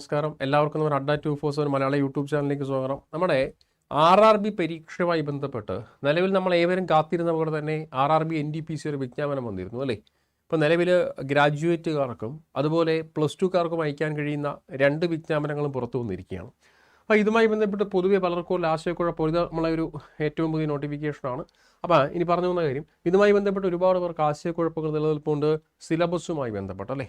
നമസ്കാരം. എല്ലാവർക്കും നമ്മുടെ Adda two four seven Malayala YouTube ചാനലിലേക്ക് സ്വാഗതം. നമ്മുടെ ആർ ആർ ബി പരീക്ഷയുമായി ബന്ധപ്പെട്ട് നിലവിൽ നമ്മൾ ഏവരും കാത്തിരുന്ന പോലെ തന്നെ R R B N T P C ഒരു വിജ്ഞാപനം വന്നിരുന്നു അല്ലേ? ഇപ്പോൾ നിലവിൽ ഗ്രാജുവേറ്റുകാർക്കും അതുപോലെ പ്ലസ് ടുക്കാർക്കും അയക്കാൻ കഴിയുന്ന രണ്ട് വിജ്ഞാപനങ്ങളും പുറത്തു വന്നിരിക്കുകയാണ്. അപ്പോൾ ഇതുമായി ബന്ധപ്പെട്ട് പൊതുവെ പലർക്കും ഉള്ള ആശയക്കുഴപ്പം ഇത് നമ്മളെ ഒരു ഏറ്റവും പുതിയ നോട്ടിഫിക്കേഷനാണ്. അപ്പോൾ ഇനി പറഞ്ഞു വന്ന കാര്യം ഇതുമായി ബന്ധപ്പെട്ട് ഒരുപാട് പേർക്ക് ആശയക്കുഴപ്പങ്ങൾ നിലനിൽപ്പുണ്ട് സിലബസുമായി ബന്ധപ്പെട്ട് അല്ലേ?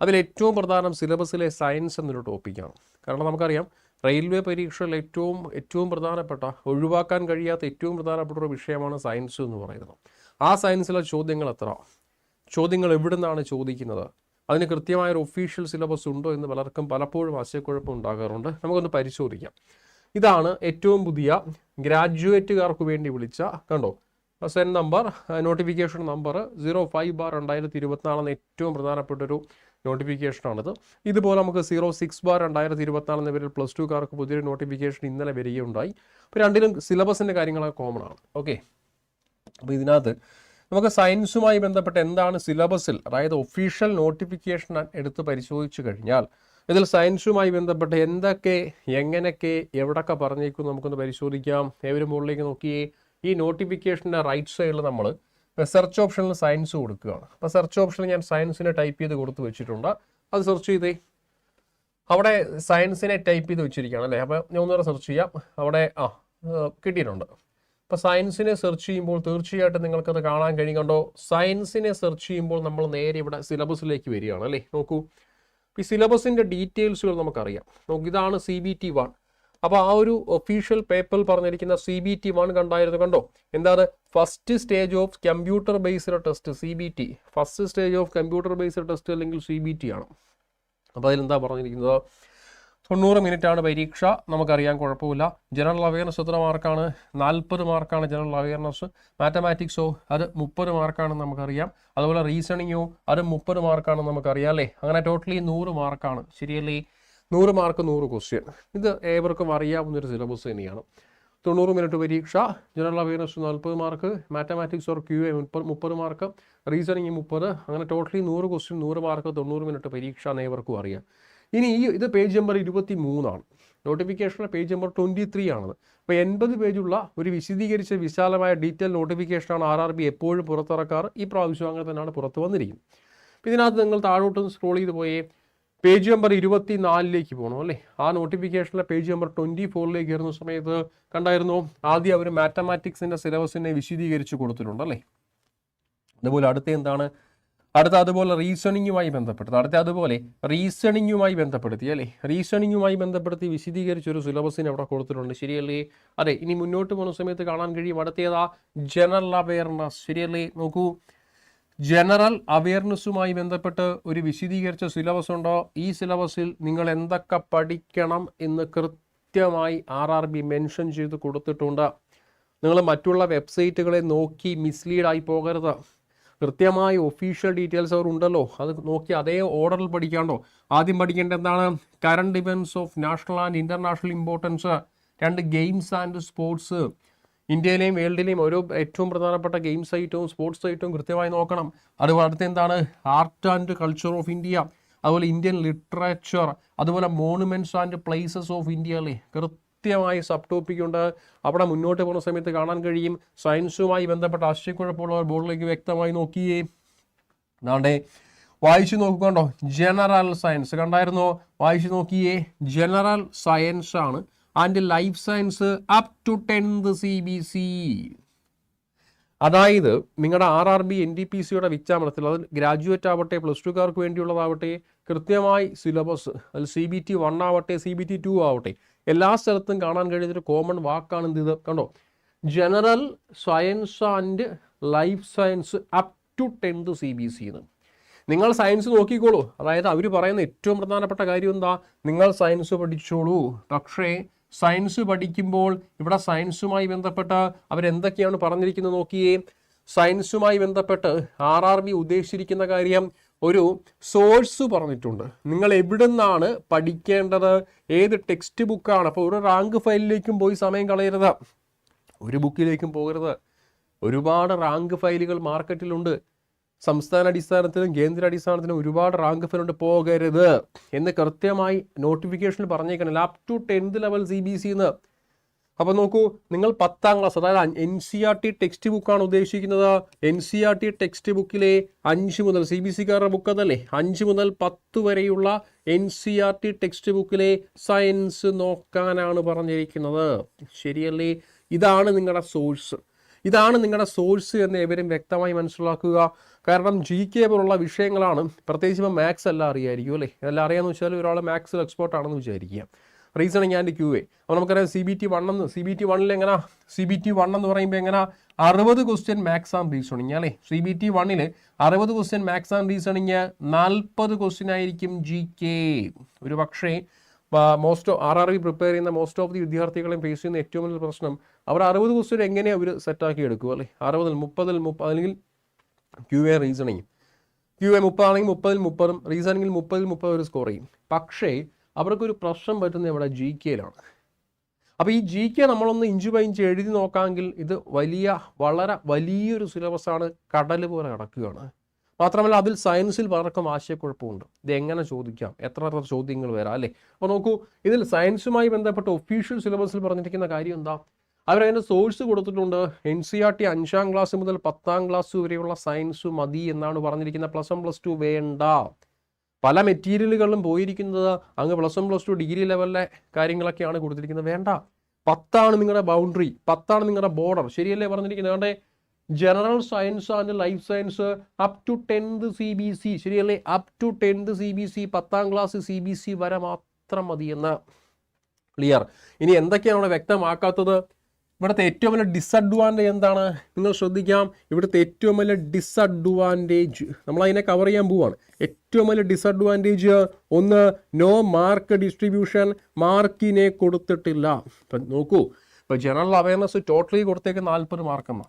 അതിൽ ഏറ്റവും പ്രധാനം സിലബസിലെ സയൻസ് എന്നൊരു ടോപ്പിക്കാണ്. കാരണം നമുക്കറിയാം റെയിൽവേ പരീക്ഷയിൽ ഏറ്റവും ഏറ്റവും പ്രധാനപ്പെട്ട ഒഴിവാക്കാൻ കഴിയാത്ത ഏറ്റവും പ്രധാനപ്പെട്ട ഒരു വിഷയമാണ് സയൻസ് എന്ന് പറയുന്നത്. ആ സയൻസിലെ ചോദ്യങ്ങൾ എത്ര? ചോദ്യങ്ങൾ എവിടെ നിന്നാണ് ചോദിക്കുന്നത്? അതിന് കൃത്യമായ ഒരു ഒഫീഷ്യൽ സിലബസ് ഉണ്ടോ എന്ന് പലർക്കും പലപ്പോഴും ആശയക്കുഴപ്പം ഉണ്ടാകാറുണ്ട്. നമുക്കൊന്ന് പരിശോധിക്കാം. ഇതാണ് ഏറ്റവും പുതിയ ഗ്രാജുവേറ്റുകാർക്ക് വേണ്ടി വിളിച്ച കണ്ടോ? CEN number notification number zero five bar രണ്ടായിരത്തി ഇരുപത്തിനാലെന്ന ഏറ്റവും പ്രധാനപ്പെട്ട ഒരു നോട്ടിഫിക്കേഷനാണിത്. ഇതുപോലെ നമുക്ക് സീറോ സിക്സ് ബാർ രണ്ടായിരത്തി ഇരുപത്തിനാല് എന്ന പേരിൽ പ്ലസ് ടുക്കാർക്ക് പുതിയൊരു നോട്ടിഫിക്കേഷൻ ഇന്നലെ വരികയുണ്ടായി. അപ്പോൾ രണ്ടിലും സിലബസിന്റെ കാര്യങ്ങളൊക്കെ കോമൺ ആണ്. ഓക്കെ. അപ്പോൾ ഇതിനകത്ത് നമുക്ക് സയൻസുമായി ബന്ധപ്പെട്ട് എന്താണ് സിലബസിൽ അതായത് ഒഫീഷ്യൽ നോട്ടിഫിക്കേഷൻ എടുത്ത് പരിശോധിച്ചു കഴിഞ്ഞാൽ ഇതിൽ സയൻസുമായി ബന്ധപ്പെട്ട് എന്തൊക്കെ എങ്ങനെയൊക്കെ എവിടൊക്കെ പറഞ്ഞേക്കും നമുക്കൊന്ന് പരിശോധിക്കാം. ഏവരും മുകളിലേക്ക് നോക്കിയേ. ഈ നോട്ടിഫിക്കേഷന്റെ റൈറ്റ് സൈഡിൽ നമ്മൾ സെർച്ച് ഓപ്ഷനിൽ സയൻസ് കൊടുക്കുകയാണ്. അപ്പോൾ സെർച്ച് ഓപ്ഷനിൽ ഞാൻ സയൻസിനെ ടൈപ്പ് ചെയ്ത് കൊടുത്ത് വെച്ചിട്ടുണ്ട്. അത് സെർച്ച് ചെയ്തേ. അവിടെ സയൻസിനെ ടൈപ്പ് ചെയ്ത് വെച്ചിരിക്കുകയാണ് അല്ലേ? അപ്പോൾ ഞാൻ ഒന്നുകൂടെ സെർച്ച് ചെയ്യാം. അവിടെ ആ കിട്ടിയിട്ടുണ്ട്. അപ്പോൾ സയൻസിനെ സെർച്ച് ചെയ്യുമ്പോൾ തീർച്ചയായിട്ടും നിങ്ങൾക്കത് കാണാൻ കഴിയുന്നുണ്ടോ സയൻസിനെ സെർച്ച് ചെയ്യുമ്പോൾ നമ്മൾ നേരെ ഇവിടെ സിലബസിലേക്ക് വരികയാണ് അല്ലേ? നോക്കൂ. ഈ സിലബസിന്റെ ഡീറ്റെയിൽസുകൾ നമുക്കറിയാം. നോക്കൂ ഇതാണ് സി ബി ടി വൺ അപ്പോൾ ആ ഒരു ഒഫീഷ്യൽ പേപ്പറിൽ പറഞ്ഞിരിക്കുന്ന സി ബി ടി വൺ കണ്ടായിരുന്നു കണ്ടോ? എന്താണ്? First stage of computer based test C B T first stage of computer based test അല്ലെങ്കിൽ സി ബി ടി ആണ്. അപ്പോൾ അതിലെന്താ പറഞ്ഞിരിക്കുന്നത്? തൊണ്ണൂറ് മിനിറ്റ് ആണ് പരീക്ഷ. നമുക്കറിയാൻ കുഴപ്പമില്ല. ജനറൽ അവയർനെസ് എത്ര മാർക്കാണ്? നാൽപ്പത് മാർക്കാണ് ജനറൽ അവയർനെസ് മാത്തമാറ്റിക്സോ അത് മുപ്പത് മാർക്കാണെന്ന് നമുക്കറിയാം. അതുപോലെ റീസണിങ്ങോ അത് മുപ്പത് മാർക്കാണെന്ന് നമുക്കറിയാം അല്ലേ? അങ്ങനെ ടോട്ടലി നൂറ് മാർക്കാണ്. ശരിയല്ലേ? നൂറ് മാർക്ക് നൂറ് ക്വസ്റ്റ്യൻ ഇത് ഏവർക്കും അറിയാവുന്നൊരു സിലബസ് തന്നെയാണ്. തൊണ്ണൂറ് മിനിറ്റ് പരീക്ഷ ജനറൽ അവയർനെസ് നാൽപ്പത് mark mathematics or Q A മുപ്പത് മുപ്പത് മാർക്ക് റീസണിങ് മുപ്പത് അങ്ങനെ ടോട്ടലി നൂറ് ക്വസ്റ്റ്യൻ നൂറ് മാർക്ക് തൊണ്ണൂറ് മിനിറ്റ് പരീക്ഷ എന്ന് ഏവർക്കും അറിയാം. ഇനി ഈ ഇത് പേജ് നമ്പർ ഇരുപത്തി മൂന്നാണ് നോട്ടിഫിക്കേഷന്റെ പേജ് നമ്പർ ട്വന്റി ത്രീ ആണത്. അപ്പോൾ എൺപത് പേജുള്ള ഒരു വിശദീകരിച്ച വിശാലമായ ഡീറ്റെയിൽ നോട്ടിഫിക്കേഷനാണ് ആർ ആർ ബി എപ്പോഴും പുറത്തിറക്കാറ്. ഈ പ്രാവശ്യം അങ്ങനെ തന്നെയാണ് പുറത്ത് വന്നിരിക്കുന്നത്. ഇതിനകത്ത് നിങ്ങൾ താഴോട്ടും സ്ക്രോൾ ചെയ്ത് പോയേ പേജ് നമ്പർ ഇരുപത്തി നാലിലേക്ക് പോകണം അല്ലേ? ആ നോട്ടിഫിക്കേഷനിലെ പേജ് നമ്പർ ട്വന്റി ഫോറിലേക്ക് കയറുന്ന സമയത്ത് കണ്ടായിരുന്നു ആദ്യം അവർ മാത്തമാറ്റിക്സിന്റെ സിലബസിനെ വിശദീകരിച്ച് കൊടുത്തിട്ടുണ്ട് അല്ലേ? അതുപോലെ അടുത്ത എന്താണ്? അടുത്ത അതുപോലെ റീസണിങ്ങുമായി ബന്ധപ്പെടുത്തി അടുത്ത അതുപോലെ റീസണിങ്ങുമായി ബന്ധപ്പെടുത്തി അല്ലേ? റീസണിങ്ങുമായി ബന്ധപ്പെടുത്തി വിശദീകരിച്ച ഒരു സിലബസിന് അവിടെ കൊടുത്തിട്ടുണ്ട്. ശരിയല്ലേ? അതെ ഇനി മുന്നോട്ട് പോകുന്ന സമയത്ത് കാണാൻ കഴിയും. അടുത്തേതാ ജനറൽ അവയർനെസ് ശരിയല്ലേ? നോക്കൂ. ജനറൽ അവയർനെസ്സുമായി ബന്ധപ്പെട്ട് ഒരു വിശദീകരിച്ച സിലബസ് ഉണ്ടോ? ഈ സിലബസിൽ നിങ്ങൾ എന്തൊക്കെ പഠിക്കണം എന്ന് കൃത്യമായി ആർ ആർ ബി മെൻഷൻ ചെയ്ത് കൊടുത്തിട്ടുണ്ട്. നിങ്ങൾ മറ്റുള്ള വെബ്സൈറ്റുകളെ നോക്കി മിസ്ലീഡ് ആയി പോകരുത്. കൃത്യമായി ഒഫീഷ്യൽ ഡീറ്റെയിൽസ് അവർ ഉണ്ടല്ലോ. അത് നോക്കി അതേ ഓർഡറിൽ പഠിക്കാണ്ടോ? ആദ്യം പഠിക്കേണ്ട എന്താണ്? Current events of national and international importance രണ്ട് ഗെയിംസ് ആൻഡ് സ്പോർട്സ് ഇന്ത്യയിലെയും വേൾഡിലെയും ഓരോ ഏറ്റവും പ്രധാനപ്പെട്ട ഗെയിം ഐറ്റവും സ്പോർട്സ് ഐറ്റവും കൃത്യമായി നോക്കണം. അതുപോലെ അടുത്ത എന്താണ് art and culture of India അതുപോലെ ഇന്ത്യൻ ലിറ്ററേച്ചർ അതുപോലെ monuments and places of India അല്ലേ കൃത്യമായി സബ് ടോപ്പിക് ഉണ്ട്. അവിടെ മുന്നോട്ട് പോകുന്ന സമയത്ത് കാണാൻ കഴിയും. സയൻസുമായി ബന്ധപ്പെട്ട ആശയക്കുഴപ്പമുള്ളവർ ബോർഡിലേക്ക് വ്യക്തമായി നോക്കിയേ. അതാണ്ടേ വായിച്ചു നോക്കുകണ്ടോ ജനറൽ സയൻസ് കണ്ടായിരുന്നോ? വായിച്ചു നോക്കിയേ. ജനറൽ സയൻസ് ആണ്. And life science up to tenth C B C. അതായത് നിങ്ങളുടെ R R B N T P സിയുടെ വിച്ചാമണത്തിൽ അത് ഗ്രാജുവേറ്റ് ആവട്ടെ പ്ലസ് ടുക്കാർക്ക് വേണ്ടിയുള്ളതാവട്ടെ കൃത്യമായി സിലബസ് അതിൽ സി ബി ടി വൺ ആവട്ടെ സി ബി ടി ടു ആവട്ടെ എല്ലാ സ്ഥലത്തും കാണാൻ കഴിയുന്നൊരു കോമൺ വാക്കാണ് എന്ത് ഇത് കണ്ടോ? General science and life science up to tenth C B C എന്ന് നിങ്ങൾ സയൻസ് നോക്കിക്കോളൂ. അതായത് അവർ പറയുന്ന ഏറ്റവും പ്രധാനപ്പെട്ട കാര്യം എന്താ? നിങ്ങൾ സയൻസ് പഠിച്ചോളൂ. പക്ഷേ സയൻസ് പഠിക്കുമ്പോൾ ഇവിടെ സയൻസുമായി ബന്ധപ്പെട്ട് അവരെന്തൊക്കെയാണ് പറഞ്ഞിരിക്കുന്നത് നോക്കിയേ. സയൻസുമായി ബന്ധപ്പെട്ട് ആർ ആർ ബി ഉദ്ദേശിച്ചിരിക്കുന്ന കാര്യം ഒരു സോഴ്സ് പറഞ്ഞിട്ടുണ്ട്. നിങ്ങൾ എവിടെ നിന്നാണ് പഠിക്കേണ്ടത്? ഏത് ടെക്സ്റ്റ് ബുക്കാണ്? അപ്പോൾ ഒരു റാങ്ക് ഫയലിലേക്കും പോയി സമയം കളയരുത്. ഒരു ബുക്കിലേക്കും പോകരുത്. ഒരുപാട് റാങ്ക് ഫയലുകൾ മാർക്കറ്റിലുണ്ട്. സംസ്ഥാന അടിസ്ഥാനത്തിലും കേന്ദ്ര അടിസ്ഥാനത്തിലും ഒരുപാട് റാങ്ക് ഫലുണ്ട് പോകരുത് എന്ന് കൃത്യമായി നോട്ടിഫിക്കേഷനിൽ പറഞ്ഞേക്കണം up to tenth level C B C എന്ന് അപ്പോൾ നോക്കൂ നിങ്ങൾ പത്താം ക്ലാസ് അതായത് N C R T text ബുക്കാണ് ഉദ്ദേശിക്കുന്നത്. N C R T text ബുക്കിലെ അഞ്ച് മുതൽ സി ബി സിക്കാരുടെ ബുക്ക് അതല്ലേ? അഞ്ച് മുതൽ പത്ത് വരെയുള്ള N C R T text ബുക്കിലെ സയൻസ് നോക്കാനാണ് പറഞ്ഞിരിക്കുന്നത്. ശരിയല്ലേ? ഇതാണ് നിങ്ങളുടെ സോഴ്സ് ഇതാണ് നിങ്ങളുടെ സോഴ്സ് എന്ന് ഏവരും വ്യക്തമായി മനസ്സിലാക്കുക. കാരണം ജി കെ പോലുള്ള വിഷയങ്ങളാണ് പ്രത്യേകിച്ച് ഇപ്പോൾ മാത്സ് എല്ലാം അറിയായിരിക്കും അല്ലേ? എല്ലാം അറിയാമെന്ന് വെച്ചാൽ ഒരാൾ മാത്സിൽ എക്സ്പേർട്ട് ആണെന്ന് വിചാരിക്കുക. റീസണിങ് ആൻഡ് ക്യൂ എ അപ്പോൾ നമുക്കറിയാം സി ബി ടി വൺ എന്ന് സി ബി ടി വണ്ണിൽ എങ്ങനെ? സി ബി ടി വൺ എന്ന് പറയുമ്പോൾ എങ്ങനെ? അറുപത് ക്വസ്റ്റ്യൻ മാത്സ് ആൻഡ് റീസണിങ് അല്ലേ? സി ബി ടി വണ്ണിൽ അറുപത് ക്വസ്റ്റ്യൻ മാത്സ് ആൻഡ് റീസണിങ് നാൽപ്പത് ക്വസ്റ്റ്യൻ ആയിരിക്കും ജി കെ ഒരു പക്ഷേ most R R B prepare ചെയ്യുന്ന മോസ്റ്റ് ഓഫ് ദി വിദ്യാർത്ഥികളെയും ഫേസ് ചെയ്യുന്ന ഏറ്റവും വലിയ പ്രശ്നം അവർ അറുപത് ക്വസ്റ്റ്യൻ എങ്ങനെ അവർ സെറ്റാക്കി എടുക്കും അല്ലേ? അറുപതിൽ മുപ്പതിൽ മുപ്പ അല്ലെങ്കിൽ Q A reasoning Q A മുപ്പതാണെങ്കിൽ മുപ്പതിൽ മുപ്പതും റീസണിങ്ങിൽ മുപ്പതിൽ മുപ്പത് ഒരു സ്കോർ ചെയ്യും. പക്ഷേ അവർക്കൊരു പ്രശ്നം പറ്റുന്നത് ഇവിടെ ജി കെയിലാണ് അപ്പോൾ ഈ ജി കെ നമ്മളൊന്ന് ഇഞ്ച് ബൈ ഇഞ്ച് എഴുതി നോക്കാമെങ്കിൽ ഇത് വലിയ വളരെ വലിയൊരു സിലബസാണ് കടൽ പോലെ കിടക്കുകയാണ് മാത്രമല്ല അതിൽ സയൻസിൽ പലർക്കും ആശയക്കുഴപ്പമുണ്ട്. ഇത് എങ്ങനെ ചോദിക്കാം? എത്ര എത്ര ചോദ്യങ്ങൾ വരാം അല്ലേ? അപ്പോൾ നോക്കൂ ഇതിൽ സയൻസുമായി ബന്ധപ്പെട്ട ഒഫീഷ്യൽ സിലബസിൽ പറഞ്ഞിരിക്കുന്ന കാര്യം എന്താ? അവരതിന്റെ സോഴ്സ് കൊടുത്തിട്ടുണ്ട്. എൻ സി ആർ ടി അഞ്ചാം ക്ലാസ് മുതൽ പത്താം ക്ലാസ് വരെയുള്ള സയൻസ് മതി എന്നാണ് പറഞ്ഞിരിക്കുന്നത് പ്ലസ് വൺ പ്ലസ് ടു വേണ്ട. പല മെറ്റീരിയലുകളിലും പോയിരിക്കുന്നത് അങ്ങ് plus one plus two degree ലെവലിലെ കാര്യങ്ങളൊക്കെയാണ് കൊടുത്തിരിക്കുന്നത്. വേണ്ട. പത്താണ് നിങ്ങളുടെ ബൗണ്ടറി. പത്താണ് നിങ്ങളുടെ ബോർഡർ. ശരിയല്ലേ പറഞ്ഞിരിക്കുന്നത്? അതുകൊണ്ട് general science and life science up to tenth C B C ശരിയല്ലേ? Up to tenth C B C പത്താം ക്ലാസ് സി ബി സി വരെ മാത്രം മതിയെന്ന് ക്ലിയർ ഇനി എന്തൊക്കെയാണ് അവിടെ വ്യക്തമാക്കാത്തത്? ഇവിടുത്തെ ഏറ്റവും വലിയ ഡിസഡ്വാന്റേജ് എന്താണ്? നിങ്ങൾ ശ്രദ്ധിക്കാം. ഇവിടുത്തെ ഏറ്റവും വലിയ ഡിസഡ്വാന്റേജ് നമ്മൾ അതിനെ കവർ ചെയ്യാൻ പോവാണ്. ഏറ്റവും വലിയ ഡിസഡ്വാന്റേജ് ഒന്ന് നോ മാർക്ക് ഡിസ്ട്രിബ്യൂഷൻ മാർക്കിനെ കൊടുത്തിട്ടില്ല. ഇപ്പം നോക്കൂ. ഇപ്പോൾ ജനറൽ അവയർനെസ് ടോട്ടലി കൊടുത്തേക്ക് നാൽപ്പത് മാർക്കെന്ന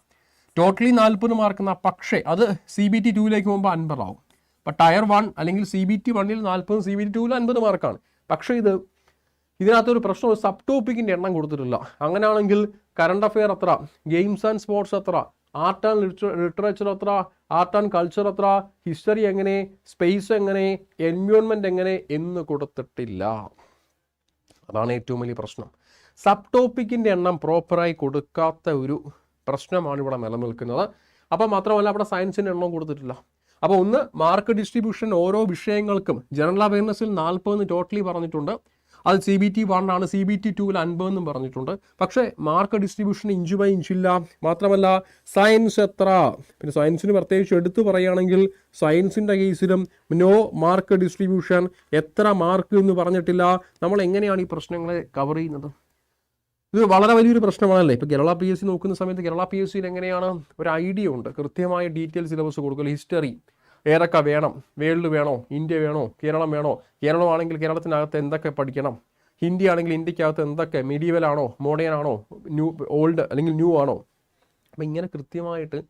ടോട്ടലി നാൽപ്പത് മാർക്കെന്ന പക്ഷേ അത് സി ബി ടി ടൂവിലേക്ക് പോകുമ്പോൾ അൻപതാവും അപ്പോൾ ടയർ വൺ അല്ലെങ്കിൽ സി ബി ടി വണ്ണിൽ നാൽപ്പത് സി ബി ടി ടൂവിൽ അൻപത് മാർക്കാണ് പക്ഷേ ഇത് ഇതിനകത്തൊരു പ്രശ്നം സബ് ടോപ്പിക്കിന്റെ എണ്ണം കൊടുത്തിട്ടില്ല. അങ്ങനെയാണെങ്കിൽ കറണ്ട് അഫെയർ അത്ര ഗെയിംസ് ആൻഡ് സ്പോർട്സ് അത്ര ആർട്ട് ആൻഡ് ലിറ്ററേച്ചർ അത്ര ആർട്ട് ആൻഡ് കൾച്ചർ അത്ര ഹിസ്റ്ററി എങ്ങനെ സ്പേസ് എങ്ങനെ എൻവയോൺമെന്റ് എങ്ങനെ എന്ന് കൊടുത്തിട്ടില്ല. അതാണ് ഏറ്റവും വലിയ പ്രശ്നം. സബ് ടോപ്പിക്കിന്റെ എണ്ണം പ്രോപ്പറായി കൊടുക്കാത്ത ഒരു പ്രശ്നമാണ് ഇവിടെ നിലനിൽക്കുന്നത്. അപ്പോൾ മാത്രമല്ല അവിടെ സയൻസിന് എണ്ണം കൊടുത്തിട്ടില്ല. അപ്പോൾ ഒന്ന് മാർക്ക് ഡിസ്ട്രിബ്യൂഷൻ ഓരോ വിഷയങ്ങൾക്കും ജനറൽ അവയർനെസ്സിൽ നാൽപ്പതെന്ന് ടോട്ടലി പറഞ്ഞിട്ടുണ്ട്. അത് സി ബി ടി വണ്ണാണ് സി ബി ടി ടുവിൽ അൻപതെന്നും പറഞ്ഞിട്ടുണ്ട്. പക്ഷേ മാർക്ക് ഡിസ്ട്രിബ്യൂഷൻ ഇഞ്ച് ബൈ ഇഞ്ചില്ല. മാത്രമല്ല സയൻസ് എത്ര? പിന്നെ സയൻസിന് പ്രത്യേകിച്ച് എടുത്തു പറയുകയാണെങ്കിൽ സയൻസിന്റെ കേസിലും നോ മാർക്ക് ഡിസ്ട്രിബ്യൂഷൻ എത്ര മാർക്ക് എന്ന് പറഞ്ഞിട്ടില്ല. നമ്മൾ എങ്ങനെയാണ് ഈ പ്രശ്നങ്ങളെ കവർ ചെയ്യുന്നത്? ഇത് വളരെ വലിയൊരു പ്രശ്നമാണല്ലേ? ഇപ്പോൾ കേരള പി എസ് സി നോക്കുന്ന സമയത്ത് കേരള പി എസ് സിയിൽ എങ്ങനെയാണ് ഒരു ഐഡിയ ഉണ്ട്? കൃത്യമായ ഡീറ്റെയിൽ സിലബസ് കൊടുക്കൽ ഹിസ്റ്ററി ഏതൊക്കെ വേണം? വേൾഡ് വേണോ? ഇന്ത്യ വേണോ? കേരളം വേണോ? കേരളമാണെങ്കിൽ കേരളത്തിനകത്ത് എന്തൊക്കെ പഠിക്കണം? ഹിന്ദി ആണെങ്കിൽ ഇന്ത്യക്കകത്ത് എന്തൊക്കെ? മീഡിയവൽ ആണോ? മോഡേൺ ആണോ? ന്യൂ ഓൾഡ് അല്ലെങ്കിൽ ന്യൂ ആണോ? അപ്പം ഇങ്ങനെ കൃത്യമായിട്ട്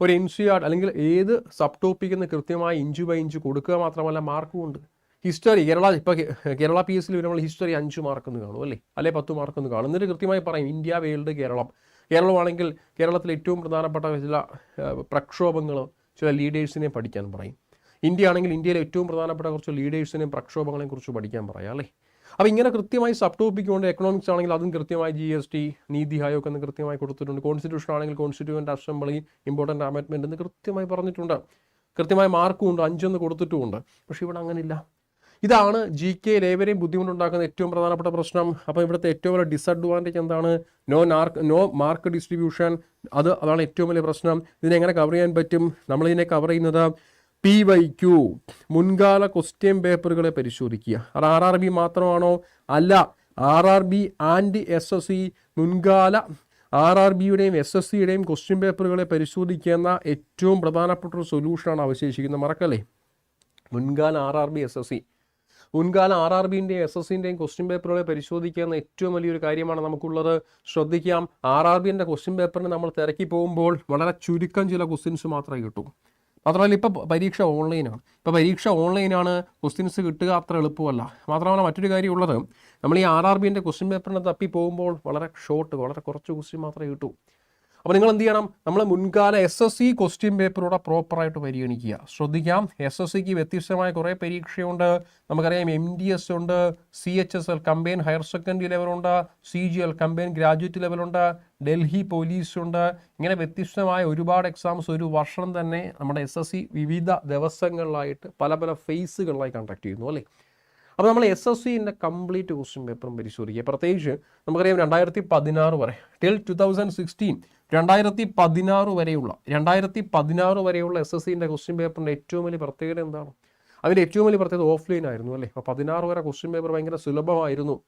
ഒരു എൻ സി ആർ അല്ലെങ്കിൽ ഏത് സബ് ടോപ്പിക്കിൽ നിന്ന് കൃത്യമായി ഇഞ്ച് ബൈ ഇഞ്ച് കൊടുക്കുക മാത്രമല്ല മാർക്കും ഉണ്ട്. ഹിസ്റ്ററി കേരള ഇപ്പോൾ കേരള പി എസ് സിയിൽ വരുമ്പോൾ ഹിസ്റ്ററി അഞ്ച് മാർക്കെന്ന് കാണും അല്ലേ? അല്ലെ പത്ത് മാർക്കെന്ന് കാണും. എന്നിട്ട് കൃത്യമായി പറയും ഇന്ത്യ വേൾഡ് കേരളം. കേരളമാണെങ്കിൽ കേരളത്തിലെ ഏറ്റവും പ്രധാനപ്പെട്ട ചില പ്രക്ഷോഭങ്ങൾ ചില ലീഡേഴ്സിനെ പഠിക്കാൻ പറയും. ഇന്ത്യ ആണെങ്കിൽ ഇന്ത്യയിലെ ഏറ്റവും പ്രധാനപ്പെട്ട കുറച്ച് ലീഡേഴ്സിനെയും പ്രക്ഷോഭങ്ങളെയും കുറിച്ച് പഠിക്കാൻ പറയാം അല്ലേ? അപ്പോൾ ഇങ്ങനെ കൃത്യമായി സബ് ടോപ്പിക് കൊണ്ട് എക്കണോമിക്സ് ആണെങ്കിൽ അതും കൃത്യമായി G S T NITI Aayog എന്ന് കൃത്യമായി കൊടുത്തിട്ടുണ്ട്. കോൺസ്റ്റിറ്റ്യൂഷൻ ആണെങ്കിൽ കോൺസ്റ്റിറ്റ്യൂവന്റ് അസംബ്ലി ഇമ്പോർട്ടന്റ് അമെൻമെന്റ് എന്ന് കൃത്യമായി പറഞ്ഞിട്ടുണ്ട്. കൃത്യമായ മാർക്കും ഉണ്ട് അഞ്ചെന്ന് കൊടുത്തിട്ടുമുണ്ട്. പക്ഷേ ഇവിടെ അങ്ങനെയില്ല. ഇതാണ് ജി കെയിൽ ഏവരെയും ബുദ്ധിമുട്ടുണ്ടാക്കുന്ന ഏറ്റവും പ്രധാനപ്പെട്ട പ്രശ്നം. അപ്പോൾ ഇവിടുത്തെ ഏറ്റവും വലിയ ഡിസഡ്വാന്റേജ് എന്താണ്? No mark no mark distribution അത് അതാണ് ഏറ്റവും വലിയ പ്രശ്നം. ഇതിനെങ്ങനെ കവർ ചെയ്യാൻ പറ്റും? നമ്മളിതിനെ കവർ ചെയ്യുന്നത് പി വൈ ക്യു മുൻകാല ക്വസ്റ്റ്യൻ പേപ്പറുകളെ പരിശോധിക്കുക. അത് ആർ ആർ ബി മാത്രമാണോ? അല്ല. R R B and S S C മുൻകാല ആർ ആർ ബിയുടെയും എസ് എസ് സിയുടെയും ക്വസ്റ്റ്യൻ പേപ്പറുകളെ പരിശോധിക്കുന്ന ഏറ്റവും പ്രധാനപ്പെട്ട ഒരു സൊല്യൂഷനാണ് അവശേഷിക്കുന്നത്. മറക്കല്ലേ? മുൻകാല R R B S S C മുൻകാല ആർ ആർ ബിന്റെയും എസ് എസ് സിന്റെയും ക്വസ്റ്റ്യൻ പേപ്പറുകളെ പരിശോധിക്കുന്ന ഏറ്റവും വലിയൊരു കാര്യമാണ് നമുക്കുള്ളത്. ശ്രദ്ധിക്കാം ആർ ആർ ബിന്റെ ക്വസ്റ്റ്യൻ പേപ്പറിന് നമ്മൾ തിരക്കി പോകുമ്പോൾ വളരെ ചുരുക്കം ചില ക്വസ്റ്റ്യൻസ് മാത്രമേ കിട്ടൂ. മാത്രമല്ല ഇപ്പോൾ പരീക്ഷ ഓൺലൈനാണ് ഇപ്പോൾ പരീക്ഷ ഓൺലൈനാണ് ക്വസ്റ്റ്യൻസ് കിട്ടുക അത്ര എളുപ്പമല്ല. മാത്രമല്ല മറ്റൊരു കാര്യമുള്ളത് നമ്മൾ ഈ ആർ ആർ ബിന്റെ ക്വസ്റ്റ്യൻ പേപ്പറിനെ തപ്പി പോകുമ്പോൾ വളരെ ഷോർട്ട് വളരെ കുറച്ച് ക്വസ്റ്റ്യൻ മാത്രമേ കിട്ടൂ. അപ്പോൾ നിങ്ങൾ എന്ത് ചെയ്യണം? നമ്മൾ മുൻകാല എസ് എസ് സി ക്വസ്റ്റ്യൻ പേപ്പറൂടെ പ്രോപ്പറായിട്ട് പരിഗണിക്കുക. ശ്രദ്ധിക്കാം. എസ് എസ് സിക്ക് വ്യത്യസ്തമായ കുറേ പരീക്ഷയുണ്ട്. നമുക്കറിയാം എം ഡി എസ് ഉണ്ട് C H S L combine higher secondary ലെവലുണ്ട് C G L combine graduate ലെവലുണ്ട് Delhi police ഉണ്ട്. ഇങ്ങനെ വ്യത്യസ്തമായ ഒരുപാട് എക്സാംസ് ഒരു വർഷം തന്നെ നമ്മുടെ എസ് എസ് സി വിവിധ ദിവസങ്ങളിലായിട്ട് പല പല ഫേസുകളിലായി കണ്ടക്ട് ചെയ്യുന്നു അല്ലേ? അപ്പോൾ നമ്മൾ എസ് എസ് സിന്റെ കംപ്ലീറ്റ് ക്വസ്റ്റ്യൻ പേപ്പറും പരിശോധിക്കുക പ്രത്യേകിച്ച് നമുക്കറിയാം രണ്ടായിരത്തി പതിനാറ് വരെ ടിൽ ടു തൗസൻഡ് സിക്സ്റ്റീൻ രണ്ടായിരത്തി പതിനാറ് വരെയുള്ള രണ്ടായിരത്തി പതിനാറ് വരെയുള്ള എസ് എസ് സിന്റെ ക്വസ്റ്റ്യൻ പേപ്പറിന്റെ ഏറ്റവും വലിയ പ്രത്യേകത എന്താണ്? അതിന്റെ ഏറ്റവും വലിയ പ്രത്യേകത ഓഫ്ലൈൻ ആയിരുന്നു അല്ലേ? അപ്പോൾ പതിനാറ് വരെ ക്വസ്റ്റ്യൻ പേപ്പർ ഭയങ്കര സുലഭമായിരുന്നു.